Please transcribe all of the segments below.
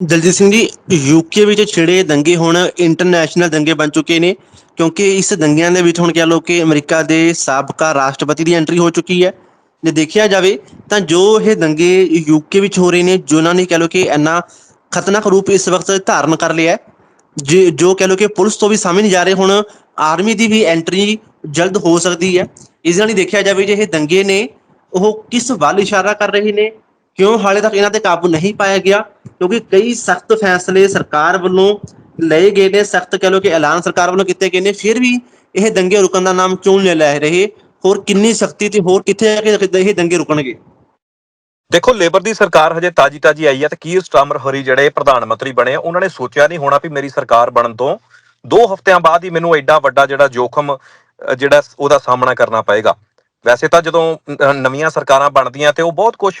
Daljit Singh ji UK ਵਿੱਚ ਛਿੜੇ ਦੰਗੇ ਹੁਣ ਇੰਟਰਨੈਸ਼ਨਲ ਦੰਗੇ ਬਣ ਚੁੱਕੇ ਨੇ, ਕਿਉਂਕਿ ਇਸ ਦੰਗਿਆਂ ਦੇ ਵਿੱਚ ਹੁਣ ਕਹਿ ਲਓ ਕਿ ਅਮਰੀਕਾ ਦੇ ਸਾਬਕਾ ਰਾਸ਼ਟਰਪਤੀ ਦੀ ਐਂਟਰੀ ਹੋ ਚੁੱਕੀ ਹੈ। ਜੇ ਦੇਖਿਆ ਜਾਵੇ ਤਾਂ ਜੋ ਇਹ ਦੰਗੇ ਯੂਕੇ ਵਿੱਚ ਹੋ ਰਹੇ ਨੇ ਜਿਨ੍ਹਾਂ ਨੇ ਕਹਿ ਲਓ ਕਿ ਇੰਨਾ ਖਤਰਨਾਕ ਰੂਪ ਇਸ ਵਕਤ ਧਾਰਨ ਕਰ ਲਿਆ ਹੈ, ਜੇ ਜੋ ਕਹਿ ਲਓ ਕਿ ਪੁਲਿਸ ਤੋਂ ਵੀ ਸਾਹਮਣੇ ਨਹੀਂ ਜਾ ਰਹੇ, ਹੁਣ ਆਰਮੀ ਦੀ ਵੀ ਐਂਟਰੀ ਜਲਦ ਹੋ ਸਕਦੀ ਹੈ। ਇਸ ਨਾਲ ਹੀ ਦੇਖਿਆ ਜਾਵੇ ਜੇ ਇਹ ਦੰਗੇ ਨੇ, ਉਹ ਕਿਸ ਵੱਲ ਇਸ਼ਾਰਾ ਕਰ ਰਹੇ ਨੇ ਕਿਉਂ ਹਾਲੇ ਤੱਕ ਇਹਨਾਂ ਤੇ ਕਾਬੂ ਨਹੀਂ ਪਾਇਆ ਗਿਆ? ਕਿਉਂਕਿ ਕਈ ਸਖਤ ਫੈਸਲੇ ਸਰਕਾਰ ਵੱਲੋਂ ਲਏ ਗਏ ਨੇ, ਸਖਤ ਕਹਿ ਲਓ ਕਿ ਐਲਾਨ ਸਰਕਾਰ ਵੱਲੋਂ ਕੀਤੇ ਗਏ ਨੇ, ਫਿਰ ਵੀ ਇਹ ਦੰਗੇ ਰੁਕਣ ਦਾ ਨਾਮ ਕਿਉਂ ਨਹੀਂ ਲੈ ਰਹੇ? ਹੋਰ ਕਿੰਨੀ ਸਖਤੀ ਤੇ ਹੋਰ ਕਿੱਥੇ ਜਾ ਕੇ ਇਹ ਦੰਗੇ ਰੁਕਣਗੇ? ਦੇਖੋ, ਲੇਬਰ ਦੀ ਸਰਕਾਰ ਹਜੇ ਤਾਜੀ ਤਾਜੀ ਆਈ ਹੈ ਤੇ ਕੀ ਸਟਾਮਰ ਹਰੀ ਜਿਹੜੇ ਪ੍ਰਧਾਨ ਮੰਤਰੀ ਬਣੇ, ਉਹਨਾਂ ਨੇ ਸੋਚਿਆ ਨਹੀਂ ਹੋਣਾ ਵੀ ਮੇਰੀ ਸਰਕਾਰ ਬਣਨ ਤੋਂ 2 ਹਫ਼ਤਿਆਂ ਬਾਅਦ ਹੀ ਮੈਨੂੰ ਐਡਾ ਵੱਡਾ ਜਿਹੜਾ ਜੋਖਮ ਜਿਹੜਾ ਉਹਦਾ ਸਾਹਮਣਾ ਕਰਨਾ ਪਏਗਾ। ਵੈਸੇ ਤਾਂ ਜਦੋਂ ਅ, ਨਵੀਆਂ ਸਰਕਾਰਾਂ ਬਣਦੀਆਂ ਤੇ ਉਹ ਬਹੁਤ ਕੁਝ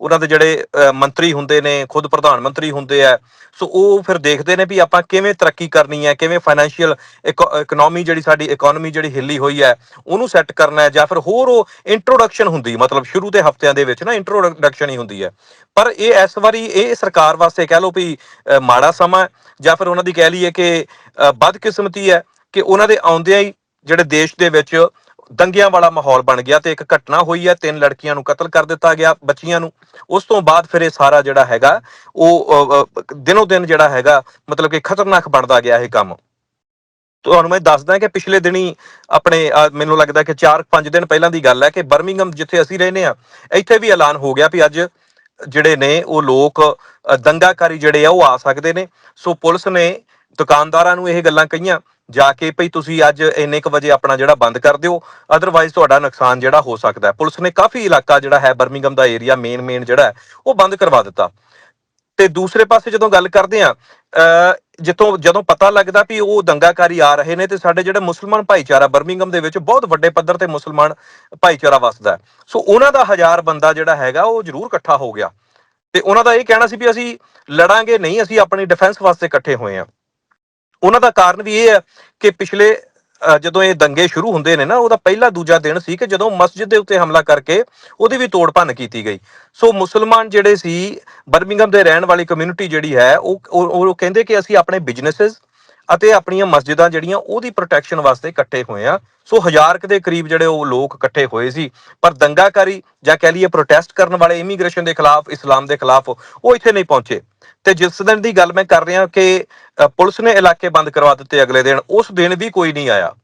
ਉਹਨਾਂ ਦੇ ਜਿਹੜੇ ਅ, ਮੰਤਰੀ ਹੁੰਦੇ ਨੇ ਖੁਦ ਪ੍ਰਧਾਨ ਮੰਤਰੀ ਹੁੰਦੇ ਆ ਸੋ ਉਹ ਫਿਰ ਦੇਖਦੇ ਨੇ ਵੀ ਆਪਾਂ ਕਿਵੇਂ ਤਰੱਕੀ ਕਰਨੀ ਹੈ ਕਿਵੇਂ ਫਾਈਨੈਂਸ਼ੀਅਲ ਇਕਨੋਮੀ ਜਿਹੜੀ ਸਾਡੀ ਇਕਨੋਮੀ ਜਿਹੜੀ ਹਿੱਲੀ ਹੋਈ ਹੈ ਉਹਨੂੰ ਸੈੱਟ ਕਰਨਾ ਹੈ ਜਾਂ ਫਿਰ ਹੋਰ ਉਹ ਇੰਟਰੋਡਕਸ਼ਨ ਹੁੰਦੀ ਮਤਲਬ ਸ਼ੁਰੂ ਦੇ ਹਫ਼ਤਿਆਂ ਦੇ ਵਿੱਚ ਨਾ ਇੰਟਰੋਡਕਸ਼ਨ ਹੀ ਹੁੰਦੀ ਹੈ। ਪਰ ਇਹ ਇਸ ਵਾਰੀ ਇਹ ਸਰਕਾਰ ਵਾਸਤੇ ਕਹਿ ਲਓ ਵੀ ਅ, ਮਾੜਾ ਸਮਾਂ ਹੈ ਜਾਂ ਫਿਰ ਉਹਨਾਂ ਦੀ ਕਹਿ ਲਈਏ ਕਿ ਅ, ਬਦਕਿਸਮਤੀ ਹੈ ਕਿ ਉਹਨਾਂ ਦੇ ਆਉਂਦਿਆਂ ਹੀ ਜਿਹੜੇ ਦੇਸ਼ ਦੇ ਵਿੱਚ ਦੰਗਿਆਂ ਵਾਲਾ ਮਾਹੌਲ ਬਣ ਗਿਆ ਤੇ ਇੱਕ ਘਟਨਾ ਹੋਈ ਹੈ ਤਿੰਨ ਲੜਕੀਆਂ ਨੂੰ ਕਤਲ ਕਰ ਦਿੱਤਾ ਗਿਆ ਬੱਚੀਆਂ ਨੂੰ। ਉਸ ਤੋਂ ਬਾਅਦ ਫਿਰ ਇਹ ਸਾਰਾ ਜਿਹੜਾ ਹੈਗਾ ਉਹ ਦਿਨੋ ਦਿਨ ਜਿਹੜਾ ਹੈਗਾ ਮਤਲਬ ਕਿ ਖਤਰਨਾਕ ਬਣਦਾ ਗਿਆ ਇਹ ਕੰਮ। ਤੁਹਾਨੂੰ ਮੈਂ ਦੱਸਦਾ ਕਿ ਪਿਛਲੇ ਦਿਨੀ ਆਪਣੇ ਅ, ਮੈਨੂੰ ਲੱਗਦਾ ਕਿ 4-5 ਦਿਨ ਪਹਿਲਾਂ ਦੀ ਗੱਲ ਹੈ ਕਿ ਬਰਮਿੰਗਮ ਜਿੱਥੇ ਅਸੀਂ ਰਹਿੰਦੇ ਆ ਇੱਥੇ ਵੀ ਐਲਾਨ ਹੋ ਗਿਆ ਵੀ ਅੱਜ ਜਿਹੜੇ ਨੇ ਉਹ ਲੋਕ ਦੰਗਾਕਾਰੀ ਜਿਹੜੇ ਆ ਉਹ ਆ ਸਕਦੇ ਨੇ। ਸੋ ਪੁਲਿਸ ਨੇ ਦੁਕਾਨਦਾਰਾਂ ਨੂੰ ਇਹ ਗੱਲਾਂ ਕਹੀਆਂ ਜਾ ਕੇ ਭਈ ਤੁਸੀਂ ਅੱਜ ਇੰਨੇ ਕੁ ਵਜੇ ਆਪਣਾ ਜਿਹੜਾ ਬੰਦ ਕਰ ਦਿਓ ਅਦਰਵਾਈਜ਼ ਤੁਹਾਡਾ ਨੁਕਸਾਨ ਜਿਹੜਾ ਹੋ ਸਕਦਾ ਹੈ। ਪੁਲਿਸ ਨੇ ਕਾਫੀ ਇਲਾਕਾ ਜਿਹੜਾ ਹੈ ਬਰਮਿੰਗਮ ਦਾ ਏਰੀਆ ਮੇਨ ਮੇਨ ਜਿਹੜਾ ਹੈ, ਉਹ ਬੰਦ ਕਰਵਾ ਦਿੱਤਾ। ਤੇ ਦੂਸਰੇ ਪਾਸੇ ਜਦੋਂ ਗੱਲ ਕਰਦੇ ਆ ਜਿੱਥੋਂ ਜਦੋਂ ਪਤਾ ਲੱਗਦਾ ਵੀ ਉਹ ਦੰਗਾਕਾਰੀ ਆ ਰਹੇ ਨੇ, ਤੇ ਸਾਡੇ ਜਿਹੜੇ ਮੁਸਲਮਾਨ ਭਾਈਚਾਰਾ ਬਰਮਿੰਗਮ ਦੇ ਵਿੱਚ ਬਹੁਤ ਵੱਡੇ ਪੱਧਰ ਤੇ ਮੁਸਲਮਾਨ ਭਾਈਚਾਰਾ ਵਸਦਾ ਸੋ ਉਹਨਾਂ ਦਾ ਹਜ਼ਾਰ ਬੰਦਾ ਜਿਹੜਾ ਹੈਗਾ, ਉਹ ਜ਼ਰੂਰ ਇਕੱਠਾ ਹੋ ਗਿਆ। ਤੇ ਉਹਨਾਂ ਦਾ ਇਹ ਕਹਿਣਾ ਸੀ ਵੀ ਅਸੀਂ ਲੜਾਂਗੇ, ਨਹੀਂ, ਅਸੀਂ ਆਪਣੀ ਡਿਫੈਂਸ ਵਾਸਤੇ ਇਕੱਠੇ ਹੋਏ ਆ ਉਹਨਾਂ ਦਾ ਕਾਰਨ ਵੀ ਇਹ ਹੈ ਕਿ ਪਿਛਲੇ ਜਦੋਂ ਇਹ ਦੰਗੇ ਸ਼ੁਰੂ ਹੁੰਦੇ ਨੇ ਨਾ, ਉਹਦਾ ਪਹਿਲਾ ਦੂਜਾ ਦਿਨ ਸੀ ਕਿ ਜਦੋਂ ਮਸਜਿਦ ਦੇ ਉੱਤੇ ਹਮਲਾ ਕਰਕੇ ਉਹਦੀ ਵੀ ਤੋੜ ਭੰਨ ਕੀਤੀ ਗਈ। ਸੋ ਮੁਸਲਮਾਨ ਜਿਹੜੇ ਸੀ ਬਰਮਿੰਗਮ ਦੇ ਰਹਿਣ ਵਾਲੀ ਕਮਿਊਨਿਟੀ ਜਿਹੜੀ ਹੈ, ਉਹ ਉਹ ਉਹ ਕਹਿੰਦੇ ਕਿ ਅਸੀਂ ਆਪਣੇ ਬਿਜ਼ਨੈਸਸ ਅਤੇ ਆਪਣੀਆਂ ਮਸਜਿਦਾਂ ਜਿਹੜੀਆਂ ਉਹਦੀ ਪ੍ਰੋਟੈਕਸ਼ਨ ਵਾਸਤੇ ਇਕੱਠੇ ਹੋਏ ਆ। ਸੋ ਹਜ਼ਾਰ ਦੇ ਕਰੀਬ ਜਿਹੜੇ ਉਹ ਲੋਕ ਇਕੱਠੇ ਹੋਏ ਸੀ। ਪਰ ਦੰਗਾਕਾਰੀ ਜਾਂ ਕਹਿ ਲਈਏ ਪ੍ਰੋਟੈਸਟ ਕਰਨ ਵਾਲੇ ਇਮੀਗ੍ਰੇਸ਼ਨ ਦੇ ਖਿਲਾਫ, ਇਸਲਾਮ ਦੇ ਖਿਲਾਫ ਉਹ ਇੱਥੇ ਨਹੀਂ ਪਹੁੰਚੇ। ਤੇ ਜਿਸ ਦਿਨ ਦੀ ਗੱਲ ਮੈਂ ਕਰ ਰਿਹਾ ਕਿ ਪੁਲਿਸ ਨੇ ਇਲਾਕੇ ਬੰਦ ਕਰਵਾ ਦਿੱਤੇ ਅਗਲੇ ਦਿਨ, ਉਸ ਦਿਨ ਵੀ ਕੋਈ ਨਹੀਂ ਆਇਆ।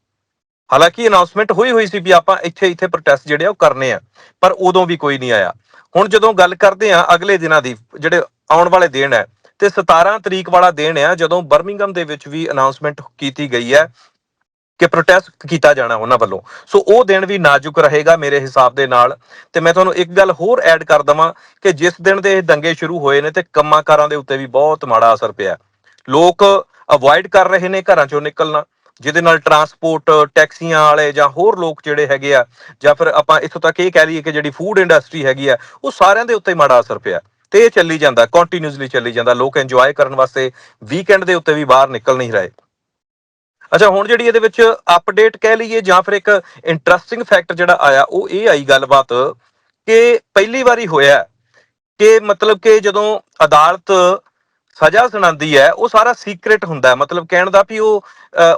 ਹਾਲਾਂਕਿ ਅਨਾਉਂਸਮੈਂਟ ਹੋਈ ਹੋਈ ਸੀ ਵੀ ਆਪਾਂ ਇੱਥੇ ਇੱਥੇ ਪ੍ਰੋਟੈਸਟ ਜਿਹੜੇ ਆ ਉਹ ਕਰਨੇ ਆ, ਪਰ ਉਦੋਂ ਵੀ ਕੋਈ ਨਹੀਂ ਆਇਆ। ਹੁਣ ਜਦੋਂ ਗੱਲ ਕਰਦੇ ਆ ਅਗਲੇ ਦਿਨਾਂ ਦੀ, ਜਿਹੜੇ ਆਉਣ ਵਾਲੇ ਦਿਨ ਹੈ ਤੇ 17 ਤਰੀਕ ਵਾਲਾ ਦਿਨ ਆ, ਜਦੋਂ ਬਰਮਿੰਗਮ ਦੇ ਵਿੱਚ ਵੀ ਅਨਾਉਂਸਮੈਂਟ ਕੀਤੀ ਗਈ ਹੈ ਕਿ ਪ੍ਰੋਟੈਸਟ ਕੀਤਾ ਜਾਣਾ ਉਹਨਾਂ ਵੱਲੋਂ। ਸੋ ਉਹ ਦਿਨ ਵੀ ਨਾਜ਼ੁਕ ਰਹੇਗਾ ਮੇਰੇ ਹਿਸਾਬ ਦੇ ਨਾਲ। ਤੇ ਮੈਂ ਤੁਹਾਨੂੰ ਇੱਕ ਗੱਲ ਹੋਰ ਐਡ ਕਰ ਦਵਾਂ ਕਿ ਜਿਸ ਦਿਨ ਦੇ ਇਹ ਦੰਗੇ ਸ਼ੁਰੂ ਹੋਏ ਨੇ ਤੇ ਕੰਮਾਂਕਾਰਾਂ ਦੇ ਉੱਤੇ ਵੀ ਬਹੁਤ ਮਾੜਾ ਅਸਰ ਪਿਆ। ਲੋਕ ਅਵੋਇਡ ਕਰ ਰਹੇ ਨੇ ਘਰਾਂ ਚੋਂ ਨਿਕਲਣਾ, ਜਿਹਦੇ ਨਾਲ ਟਰਾਂਸਪੋਰਟ ਟੈਕਸੀਆਂ ਵਾਲੇ ਜਾਂ ਹੋਰ ਲੋਕ ਜਿਹੜੇ ਹੈਗੇ ਆ, ਜਾਂ ਫਿਰ ਆਪਾਂ ਇੱਥੋਂ ਤੱਕ ਇਹ ਕਹਿ ਲਈਏ ਕਿ ਜਿਹੜੀ ਫੂਡ ਇੰਡਸਟਰੀ ਹੈਗੀ ਆ, ਉਹ ਸਾਰਿਆਂ ਦੇ ਉੱਤੇ ਮਾੜਾ ਅਸਰ ਪਿਆ। ਤੇ ਇਹ ਚੱਲੀ ਜਾਂਦਾ ਕੰਟੀਨਿਊਸਲੀ ਚੱਲੀ ਜਾਂਦਾ, ਲੋਕ ਇੰਜੋਏ ਕਰਨ ਵਾਸਤੇ ਵੀਕਐਂਡ ਦੇ ਉੱਤੇ ਵੀ ਬਾਹਰ ਨਿਕਲ ਨਹੀਂ ਰਹੇ। ਅੱਛਾ, ਹੁਣ ਜਿਹੜੀ ਇਹਦੇ ਵਿੱਚ ਅਪਡੇਟ ਕਹਿ ਲਈਏ ਜਾਂ ਫਿਰ ਇੱਕ ਇੰਟਰਸਟਿੰਗ ਫੈਕਟ ਜਿਹੜਾ ਆਇਆ, ਉਹ ਇਹ ਆਈ ਗੱਲਬਾਤ ਕਿ ਪਹਿਲੀ ਵਾਰੀ ਹੋਇਆ ਕਿ ਮਤਲਬ ਕਿ ਜਦੋਂ ਅਦਾਲਤ ਸਜ਼ਾ ਸੁਣਾਉਂਦੀ ਹੈ, ਉਹ ਸਾਰਾ ਸੀਕ੍ਰੀਟ ਹੁੰਦਾ ਮਤਲਬ ਕਹਿਣ ਦਾ ਵੀ ਉਹ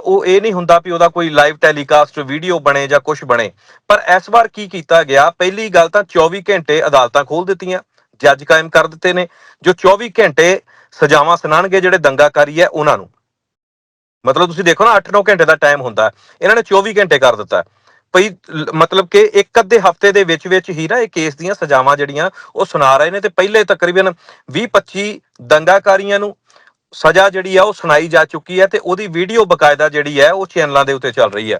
ਉਹ ਇਹ ਨਹੀਂ ਹੁੰਦਾ ਵੀ ਉਹਦਾ ਕੋਈ ਲਾਈਵ ਟੈਲੀਕਾਸਟ ਵੀਡੀਓ ਬਣੇ ਜਾਂ ਕੁਝ ਬਣੇ। ਪਰ ਇਸ ਵਾਰ ਕੀ ਕੀਤਾ ਗਿਆ, ਪਹਿਲੀ ਗੱਲ ਤਾਂ 24 ਘੰਟੇ ਅਦਾਲਤਾਂ ਖੋਲ ਦਿੱਤੀਆਂ। ਜੱਜ ਕਾਇਮ ਕਰ ਦਿੱਤੇ ਨੇ, ਜੋ 24 ਘੰਟੇ ਸਜ਼ਾਵਾਂ ਸੁਣਾਣਗੇ ਜਿਹੜੇ ਦੰਗਾਕਾਰੀ ਹੈ ਉਹਨਾਂ ਨੂੰ। ਮਤਲਬ ਤੁਸੀਂ ਦੇਖੋ ਨਾ 8-9 ਘੰਟੇ ਦਾ ਟਾਈਮ ਹੁੰਦਾ ਇਹਨਾਂ ਨੇ 24 ਘੰਟੇ ਕਰ ਦਿੱਤਾ ਹੈ। ਭਈ ਮਤਲਬ ਕਿ ਇੱਕ ਅੱਧੇ ਹਫ਼ਤੇ ਦੇ ਵਿੱਚ ਵਿੱਚ ਹੀ ਨਾ ਇਹ ਕੇਸ ਦੀਆਂ ਸਜ਼ਾਵਾਂ ਜਿਹੜੀਆਂ ਉਹ ਸੁਣਾ ਰਹੇ ਨੇ ਤੇ ਪਹਿਲੇ ਤਕਰੀਬਨ 20-25 ਦੰਗਾਕਾਰੀਆਂ ਨੂੰ ਸਜ਼ਾ ਜਿਹੜੀ ਆ ਉਹ ਸੁਣਾਈ ਜਾ ਚੁੱਕੀ ਹੈ ਤੇ ਉਹਦੀ ਵੀਡੀਓ ਬਕਾਇਦਾ ਜਿਹੜੀ ਹੈ ਉਹ ਚੈਨਲਾਂ ਦੇ ਉੱਤੇ ਚੱਲ ਰਹੀ ਹੈ।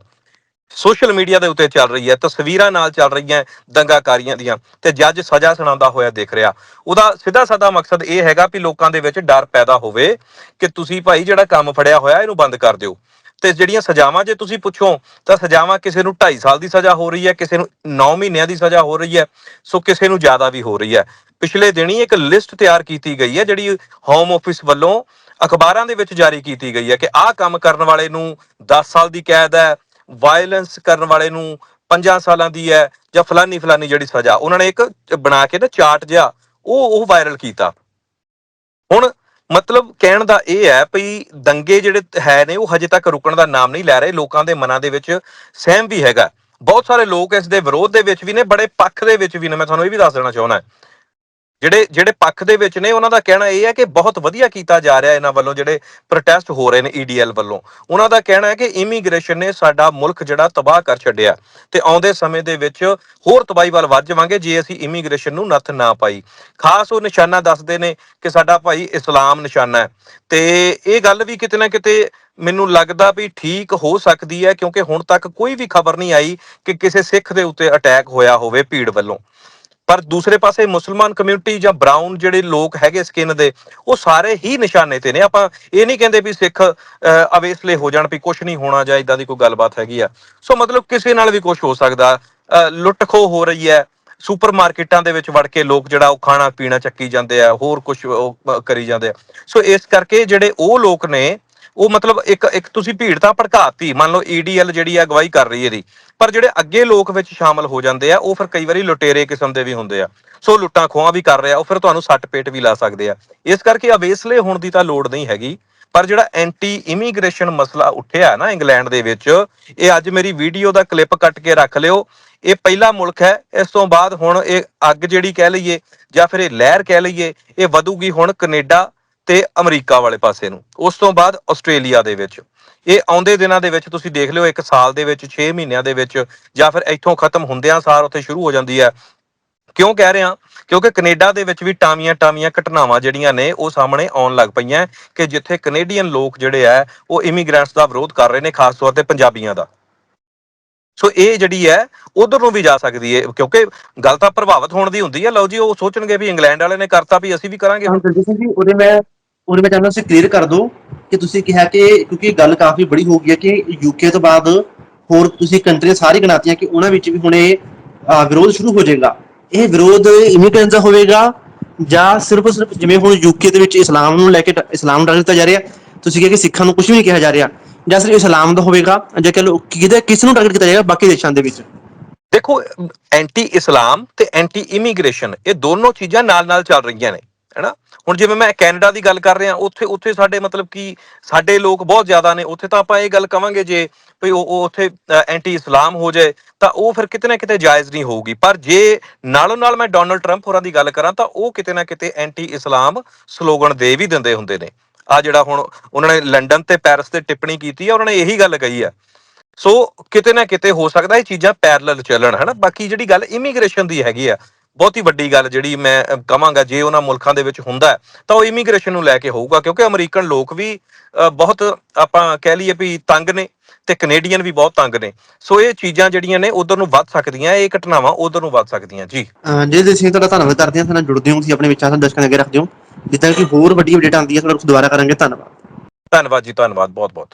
ਸੋਸ਼ਲ ਮੀਡੀਆ ਦੇ ਉੱਤੇ ਚੱਲ ਰਹੀ ਹੈ, ਤਸਵੀਰਾਂ ਨਾਲ ਚੱਲ ਰਹੀਆਂ ਦੰਗਾਕਾਰੀਆਂ ਦੀਆਂ ਤੇ ਜੱਜ ਸਜ਼ਾ ਸੁਣਾਉਂਦਾ ਹੋਇਆ ਦੇਖ ਰਿਹਾ। ਉਹਦਾ ਸਿੱਧਾ ਸਾਦਾ ਮਕਸਦ ਇਹ ਹੈਗਾ ਵੀ ਲੋਕਾਂ ਦੇ ਵਿੱਚ ਡਰ ਪੈਦਾ ਹੋਵੇ ਕਿ ਤੁਸੀਂ ਭਾਈ ਜਿਹੜਾ ਕੰਮ ਫੜਿਆ ਹੋਇਆ ਇਹਨੂੰ ਬੰਦ ਕਰ ਦਿਓ। ਤੇ ਜਿਹੜੀਆਂ ਸਜ਼ਾਵਾਂ ਜੇ ਤੁਸੀਂ ਪੁੱਛੋ, ਤਾਂ ਸਜ਼ਾਵਾਂ ਕਿਸੇ ਨੂੰ 2.5 ਸਾਲ ਦੀ ਸਜ਼ਾ ਹੋ ਰਹੀ ਹੈ, ਕਿਸੇ ਨੂੰ 9 ਮਹੀਨਿਆਂ ਦੀ ਸਜ਼ਾ ਹੋ ਰਹੀ ਹੈ, ਸੋ ਕਿਸੇ ਨੂੰ ਜ਼ਿਆਦਾ ਵੀ ਹੋ ਰਹੀ ਹੈ। ਪਿਛਲੇ ਦਿਨੀ ਇੱਕ ਲਿਸਟ ਤਿਆਰ ਕੀਤੀ ਗਈ ਹੈ, ਜਿਹੜੀ ਹੋਮ ਆਫਿਸ ਵੱਲੋਂ ਅਖਬਾਰਾਂ ਦੇ ਵਿੱਚ ਜਾਰੀ ਕੀਤੀ ਗਈ ਹੈ ਕਿ ਆਹ ਕੰਮ ਕਰਨ ਵਾਲੇ ਨੂੰ 10 ਸਾਲ ਦੀ ਕੈਦ ਹੈ ਵਾਇਲੈਂਸ ਕਰਨ ਵਾਲੇ ਨੂੰ 5 ਸਾਲਾਂ ਦੀ ਹੈ ਜਾਂ ਫਲਾਨੀ ਫਲਾਨੀ ਜਿਹੜੀ ਸਜ਼ਾ, ਉਹਨਾਂ ਨੇ ਇੱਕ ਬਣਾ ਕੇ ਨਾ ਚਾਰਟ ਜਿਹਾ, ਉਹ ਉਹ ਵਾਇਰਲ ਕੀਤਾ। ਹੁਣ ਮਤਲਬ ਕਹਿਣ ਦਾ ਇਹ ਹੈ ਵੀ ਦੰਗੇ ਜਿਹੜੇ ਹੈ ਨੇ, ਉਹ ਹਜੇ ਤੱਕ ਰੁਕਣ ਦਾ ਨਾਮ ਨਹੀਂ ਲੈ ਰਹੇ, ਲੋਕਾਂ ਦੇ ਮਨਾਂ ਦੇ ਵਿੱਚ ਸਹਿਮ ਵੀ ਹੈਗਾ। ਬਹੁਤ ਸਾਰੇ ਲੋਕ ਇਸ ਦੇ ਵਿਰੋਧ ਦੇ ਵਿੱਚ ਵੀ ਨੇ, ਬੜੇ ਪੱਖ ਦੇ ਵਿੱਚ ਵੀ ਨੇ, ਮੈਂ ਤੁਹਾਨੂੰ ਇਹ ਵੀ ਦੱਸ ਦੇਣਾ ਚਾਹੁੰਦਾ। ਜਿਹੜੇ ਜਿਹੜੇ ਪੱਖ ਦੇ ਵਿੱਚ ਨੇ, ਉਹਨਾਂ ਦਾ ਕਹਿਣਾ ਇਹ ਹੈ ਕਿ ਬਹੁਤ ਵਧੀਆ ਕੀਤਾ ਜਾ ਰਿਹਾ ਇਹਨਾਂ ਵੱਲੋਂ ਜਿਹੜੇ ਪ੍ਰੋਟੈਸਟ ਹੋ ਰਹੇ ਨੇ ਈਡੀਐਲ ਵੱਲੋਂ। ਉਹਨਾਂ ਦਾ ਕਹਿਣਾ ਹੈ ਕਿ ਇਮੀਗ੍ਰੇਸ਼ਨ ਨੇ ਸਾਡਾ ਮੁਲਕ ਜਿਹੜਾ ਤਬਾਹ ਕਰ ਛੱਡਿਆ। ਤੇ ਆਉਂਦੇ ਸਮੇਂ ਦੇ ਵਿੱਚ ਹੋਰ ਤਬਾਹੀ ਵੱਲ ਵੱਧ ਜਾਵਾਂਗੇ ਜੇ ਅਸੀਂ ਇਮੀਗ੍ਰੇਸ਼ਨ ਨੂੰ ਨੱਥ ਨਾ ਪਾਈ। ਖਾਸ ਉਹ ਨਿਸ਼ਾਨਾ ਦੱਸਦੇ ਨੇ ਕਿ ਸਾਡਾ ਭਾਈ ਇਸਲਾਮ ਨਿਸ਼ਾਨਾ ਹੈ। ਤੇ ਇਹ ਗੱਲ ਵੀ ਕਿਤੇ ਨਾ ਕਿਤੇ ਮੈਨੂੰ ਲੱਗਦਾ ਵੀ ਠੀਕ ਹੋ ਸਕਦੀ ਹੈ, ਕਿਉਂਕਿ ਹੁਣ ਤੱਕ ਕੋਈ ਵੀ ਖਬਰ ਨਹੀਂ ਆਈ ਕਿ ਕਿਸੇ ਸਿੱਖ ਦੇ ਉੱਤੇ ਅਟੈਕ ਹੋਇਆ ਹੋਵੇ ਭੀੜ ਵੱਲੋਂ। ਪਰ ਦੂਸਰੇ ਪਾਸੇ ਮੁਸਲਮਾਨ ਕਮਿਊਨਿਟੀ ਜਾਂ ਬ੍ਰਾਊਨ ਜਿਹੜੇ ਲੋਕ ਹੈਗੇ ਸਕਿਨ ਦੇ ਉਹ ਸਾਰੇ ਹੀ ਨਿਸ਼ਾਨੇ ਤੇ ਨੇ। ਆਪਾਂ ਇਹ ਨਹੀਂ ਕਹਿੰਦੇ ਵੀ ਸਿੱਖ ਅਵੇਸਲੇ ਹੋ ਜਾਣ ਵੀ ਕੁਝ ਨਹੀਂ ਹੋਣਾ ਜਾਂ ਇਦਾਂ ਦੀ ਕੋਈ ਗੱਲਬਾਤ ਹੈਗੀ ਆ। ਸੋ ਮਤਲਬ ਕਿਸੇ ਨਾਲ ਵੀ ਕੁਝ ਹੋ ਸਕਦਾ। ਅਹ, ਲੁੱਟ ਖੋਹ ਹੋ ਰਹੀ ਹੈ। ਸੁਪਰਮਾਰਕਟਾਂ ਦੇ ਵਿੱਚ ਵੜ ਕੇ ਲੋਕ ਜਿਹੜਾ ਉਹ ਖਾਣਾ ਪੀਣਾ ਚੱਕੀ ਜਾਂਦੇ ਆ ਹੋਰ ਕੁਝ ਕਰੀ ਜਾਂਦੇ ਆ। ਸੋ ਇਸ ਕਰਕੇ ਜਿਹੜੇ ਉਹ ਲੋਕ ਨੇ ਉਹ ਮਤਲਬ ਇੱਕ ਇੱਕ ਤੁਸੀਂ ਭੀੜ ਤਾਂ ਭੜਕਾਤੀ। ਮੰਨ ਲਓ ਈਡੀਐਲ ਜਿਹੜੀ ਆ ਅਗਵਾਈ ਕਰ ਰਹੀ ਹੈ ਦੀ ਪਰ ਜਿਹੜੇ ਅੱਗੇ ਲੋਕ ਵਿੱਚ ਸ਼ਾਮਲ ਹੋ ਜਾਂਦੇ ਆ, ਉਹ ਫਿਰ ਕਈ ਵਾਰੀ ਲੁਟੇਰੇ ਕਿਸਮ ਦੇ ਵੀ ਹੁੰਦੇ ਆ। ਸੋ ਲੁੱਟਾਂ ਖੋਹਾਂ ਵੀ ਕਰ ਰਿਹਾ ਉਹ ਫਿਰ ਤੁਹਾਨੂੰ ਸੱਟ ਪੇਟ ਵੀ ਲਾ ਸਕਦੇ ਆ। ਇਸ ਕਰਕੇ ਅਵੇਸਲੇ ਹੋਣ ਦੀ ਤਾਂ ਲੋੜ ਨਹੀਂ ਹੈਗੀ। ਪਰ ਜਿਹੜਾ ਐਂਟੀ ਇਮੀਗ੍ਰੇਸ਼ਨ ਮਸਲਾ ਉੱਠਿਆ ਨਾ ਇੰਗਲੈਂਡ ਦੇ ਵਿੱਚ, ਇਹ ਅੱਜ ਮੇਰੀ ਵੀਡੀਓ ਦਾ ਕਲਿੱਪ ਕੱਟ ਕੇ ਰੱਖ ਲਿਓ। ਇਹ ਪਹਿਲਾ ਮੁਲਕ ਹੈ, ਇਸ ਤੋਂ ਬਾਅਦ ਹੁਣ ਇਹ ਅੱਗ ਜਿਹੜੀ ਕਹਿ ਲਈਏ ਜਾਂ ਫਿਰ ਇਹ ਲਹਿਰ ਕਹਿ ਲਈਏ, ਇਹ ਵਧੂਗੀ ਹੁਣ ਕੈਨੇਡਾ ਤੇ ਅਮਰੀਕਾ ਵਾਲੇ ਪਾਸੇ ਨੂੰ। ਉਸ ਤੋਂ ਬਾਅਦ ਆਸਟ੍ਰੇਲੀਆ ਦੇ ਵਿੱਚ। ਇਹ ਆਉਂਦੇ ਦਿਨਾਂ ਦੇ ਵਿੱਚ ਤੁਸੀਂ ਦੇਖ ਲਿਓ, ਇੱਕ ਸਾਲ ਦੇ ਵਿੱਚ 6 ਮਹੀਨਿਆਂ ਦੇ ਵਿੱਚ, ਜਾਂ ਫਿਰ ਇੱਥੋਂ ਖਤਮ ਹੁੰਦਿਆਂ ਸਾਰ ਉੱਥੇ ਸ਼ੁਰੂ ਹੋ ਜਾਂਦੀ ਹੈ। ਕਿਉਂ ਕਹਿ ਰਿਹਾ? ਕਿਉਂਕਿ ਕੈਨੇਡਾ ਦੇ ਵਿੱਚ ਵੀ ਟਾਮੀਆਂ ਟਾਮੀਆਂ ਘਟਨਾਵਾਂ ਜਿਹੜੀਆਂ ਨੇ, ਉਹ ਸਾਹਮਣੇ ਆਉਣ ਲੱਗ ਪਈਆਂ, ਕਿ ਜਿੱਥੇ ਕੈਨੇਡੀਅਨ ਲੋਕ ਜਿਹੜੇ ਆ, ਉਹ ਇਮੀਗ੍ਰੈਂਟਸ ਦਾ ਵਿਰੋਧ ਕਰ ਰਹੇ ਨੇ, ਖਾਸ ਤੌਰ ਤੇ ਪੰਜਾਬੀਆਂ ਦਾ। ਸੋ ਇਹ ਜਿਹੜੀ ਹੈ, ਉਧਰ ਨੂੰ ਵੀ ਜਾ ਸਕਦੀ ਹੈ, ਕਿਉਂਕਿ ਗੱਲ ਤਾਂ ਪ੍ਰਭਾਵਿਤ ਹੋਣ ਦੀ ਹੁੰਦੀ ਹੈ। ਲਓ ਜੀ, ਉਹ ਸੋਚਣਗੇ ਵੀ ਇੰਗਲੈਂਡ ਵਾਲੇ ਨੇ ਕਰਤਾ ਵੀ ਅਸੀਂ ਵੀ ਕਰਾਂਗੇ। ਹਾਂ, ਦਲਜੀਤ ਸਿੰਘ ਜੀ, ਉਹਦੇ ਮੈਂ ਉਹਦੇ ਮੈਂ ਚਾਹੁੰਦਾ ਸੀ ਕਲੀਅਰ ਕਰ ਦਿਓ ਕਿ ਤੁਸੀਂ ਕਿਹਾ ਕਿ, ਕਿਉਂਕਿ ਗੱਲ ਕਾਫੀ ਬੜੀ ਹੋ ਗਈ ਹੈ ਕਿ ਯੂਕੇ ਤੋਂ ਬਾਅਦ ਹੋਰ ਤੁਸੀਂ ਕੰਟਰੀਆਂ ਸਾਰੀ ਗਣਾਤੀਆਂ ਕਿ ਉਹਨਾਂ ਵਿੱਚ ਵੀ ਹੁਣ ਇਹ ਵਿਰੋਧ ਸ਼ੁਰੂ ਹੋ ਜਾਏਗਾ। ਇਹ ਵਿਰੋਧ ਇਮੀਗ੍ਰੈਂਟ ਦਾ ਹੋਵੇਗਾ? ਜਾਂ ਸਿਰਫ ਸਿਰਫ ਜਿਵੇਂ ਹੁਣ ਯੂਕੇ ਦੇ ਵਿੱਚ ਇਸਲਾਮ ਨੂੰ ਲੈ ਕੇ ਇਸਲਾਮ ਡਾਲ ਦਿੱਤਾ ਜਾ ਰਿਹਾ, ਤੁਸੀਂ ਕਿਹਾ ਕਿ ਸਿੱਖਾਂ ਨੂੰ ਕੁਝ ਵੀ ਨਹੀਂ ਕਿਹਾ ਜਾ ਰਿਹਾ। ਜਾਂ ਸਿਰਫ ਇਸਲਾਮ ਦਾ ਹੋਵੇਗਾ, ਜਾਂ ਕਹ ਲਓ ਕਿਹਦੇ, ਕਿਸ ਨੂੰ ਟਾਰਗੇਟ ਕੀਤਾ ਜਾਏਗਾ ਬਾਕੀ ਦੇਸ਼ਾਂ ਦੇ ਵਿੱਚ? ਦੇਖੋ ਐਂਟੀ ਇਸਲਾਮ ਤੇ ਐਂਟੀ ਇਮੀਗ੍ਰੇਸ਼ਨ ਇਹ ਦੋਨੋਂ ਚੀਜ਼ਾਂ ਨਾਲ-ਨਾਲ ਚੱਲ ਰਹੀਆਂ ਨੇ, ਹੈਨਾ? ਹੁਣ ਜਿਵੇਂ ਮੈਂ ਕੈਨੇਡਾ ਦੀ ਗੱਲ ਕਰ ਰਿਹਾ, ਉੱਥੇ ਉੱਥੇ ਸਾਡੇ ਮਤਲਬ ਕਿ ਸਾਡੇ ਲੋਕ ਬਹੁਤ ਜ਼ਿਆਦਾ ਨੇ, ਉੱਥੇ ਤਾਂ ਆਪਾਂ ਇਹ ਗੱਲ ਕਵਾਂਗੇ ਜੇ ਭਈ ਉਹ ਉਹ ਉੱਥੇ ਐਂਟੀ ਇਸਲਾਮ ਹੋ ਜਾਏ, ਤਾਂ ਉਹ ਫਿਰ ਕਿਤੇ ਨਾ ਕਿਤੇ ਜਾਇਜ਼ ਨਹੀਂ ਹੋਊਗੀ। ਪਰ ਜੇ ਨਾਲੋਂ ਨਾਲ ਮੈਂ ਡੋਨਲਡ ਟਰੰਪ ਹੋਰਾਂ ਦੀ ਗੱਲ ਕਰਾਂ, ਤਾਂ ਉਹ ਕਿਤੇ ਨਾ ਕਿਤੇ ਐਂਟੀ ਇਸਲਾਮ ਸਲੋਗਨ ਦੇ ਵੀ ਦਿੰਦੇ ਹੁੰਦੇ ਨੇ। ਆ ਜਿਹੜਾ ਹੁਣ ਉਹਨਾਂ ਨੇ ਲੰਡਨ ਤੇ ਪੈਰਿਸ ਤੇ ਟਿੱਪਣੀ ਕੀਤੀ ਆ, ਉਹਨਾਂ ਨੇ ਇਹੀ ਗੱਲ ਕਹੀ ਆ। ਸੋ ਕਿਤੇ ਨਾ ਕਿਤੇ ਹੋ ਸਕਦਾ ਇਹ ਚੀਜ਼ਾਂ ਪੈਰਲਲ ਚੱਲਣ, ਹਨਾ? ਬਾਕੀ ਜਿਹੜੀ ਗੱਲ ਇਮੀਗ੍ਰੇਸ਼ਨ ਦੀ ਹੈਗੀ ਆ ਬਹੁਤੀ ਵੱਡੀ ਗੱਲ ਜਿਹੜੀ ਮੈਂ ਕਵਾਂਗਾ ਜੇ ਉਹਨਾਂ ਮੁਲਕਾਂ ਦੇ ਵਿੱਚ ਹੁੰਦਾ ਤਾਂ ਉਹ ਇਮੀਗ੍ਰੇਸ਼ਨ ਨੂੰ ਲੈ ਕੇ ਹੋਊਗਾ ਕਿਉਂਕਿ ਅਮਰੀਕਨ ਲੋਕ ਵੀ ਬਹੁਤ ਆਪਾਂ ਕਹਿ ਲਈਏ ਵੀ ਤੰਗ ਨੇ ਤੇ ਕੈਨੇਡੀਅਨ ਵੀ ਬਹੁਤ ਤੰਗ ਨੇ। ਸੋ ਇਹ ਚੀਜ਼ਾਂ ਜਿਹੜੀਆਂ ਨੇ ਉਧਰ ਨੂੰ ਵੱਧ ਸਕਦੀਆਂ ਇਹ ਘਟਨਾਵਾਂ ਉਧਰ ਨੂੰ ਵੱਧ ਸਕਦੀਆਂ ਜੀ। ਜਿਹੜੇ ਸਿੰਘ ਤੁਹਾਡਾ ਧੰਨਵਾਦ ਕਰਦੇ ਹਾਂ ਸਾਨੂੰ ਜੁੜਦੇ ਹੋ ਤੁਸੀਂ ਆਪਣੇ ਵਿਚਾਰਾਂ ਦਰਸ਼ਕਾਂ ਦੇ ਅੱਗੇ ਰੱਖਦੇ ਹੋ। ਜਿੱਦਾਂ ਕਿ ਹੋਰ ਵੱਡੀ ਅਪਡੇਟ ਆਉਂਦੀ ਹੈ ਤੁਹਾਡਾ ਦੁਬਾਰਾ ਕਰਾਂਗੇ ਧੰਨਵਾਦ। ਧੰਨਵਾਦ ਜੀ ਧੰਨਵਾਦ ਬਹੁਤ ਬਹੁਤ